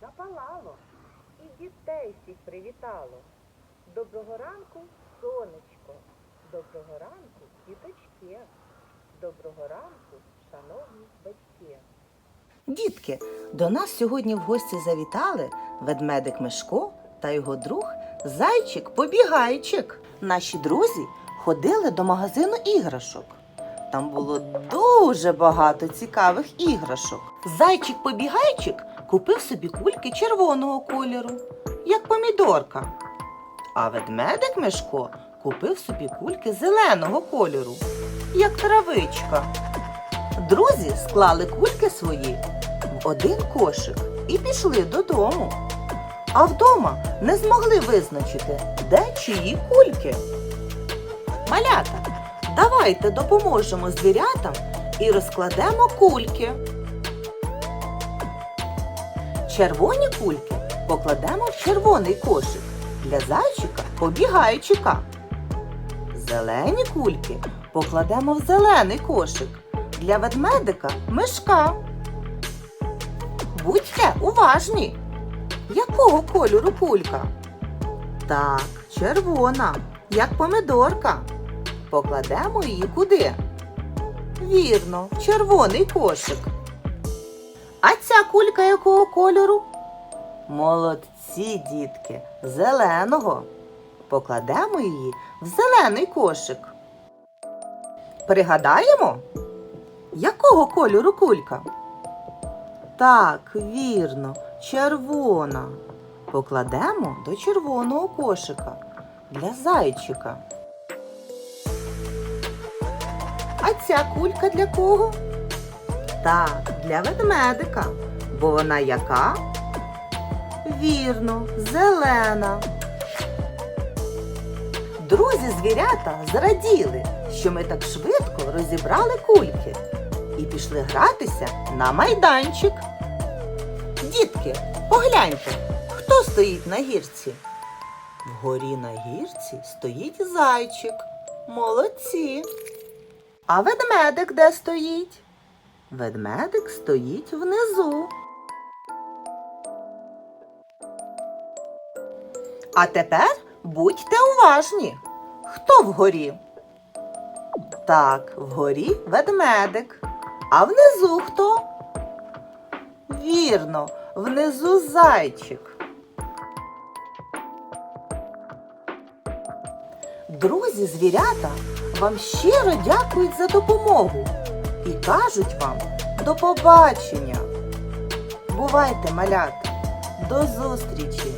запалало, і дітей всіх привітало. Доброго ранку, сонечко, доброго ранку, діточки, доброго ранку, шановні батьки. Дітки, до нас сьогодні в гості завітали ведмедик Мишко та його друг Зайчик Побігайчик. Наші друзі ходили до магазину іграшок. Там було дуже багато цікавих іграшок. Зайчик Побігайчик купив собі кульки червоного кольору, як помідорка. А ведмедик Мишко купив собі кульки зеленого кольору, як травичка. Друзі склали кульки свої в один кошик і пішли додому. А вдома не змогли визначити, де чиї кульки. Малята, давайте допоможемо звірятам і розкладемо кульки. Червоні кульки покладемо в червоний кошик для зайчика побігайчика. Зелені кульки покладемо в зелений кошик для ведмедика мишка. Будьте уважні. Якого кольору кулька? Так, червона, як помидорка. Покладемо її куди? Вірно, в червоний кошик. А ця кулька якого кольору? Молодці, дітки, зеленого. Покладемо її в зелений кошик. Пригадаємо, якого кольору кулька? Так, вірно, червона. Покладемо до червоного кошика для зайчика. А ця кулька для кого? Так, для ведмедика. Бо вона яка? Вірно, зелена. Друзі звірята зраділи, що ми так швидко розібрали кульки і пішли гратися на майданчик. Дітки, погляньте, хто стоїть на гірці? Вгорі на гірці стоїть зайчик. Молодці. А ведмедик де стоїть? Ведмедик стоїть внизу. А тепер будьте уважні. Хто вгорі? Так, вгорі ведмедик. А внизу хто? Вірно, внизу зайчик. Друзі звірята вам щиро дякують за допомогу і кажуть вам до побачення. Бувайте, малята, до зустрічі!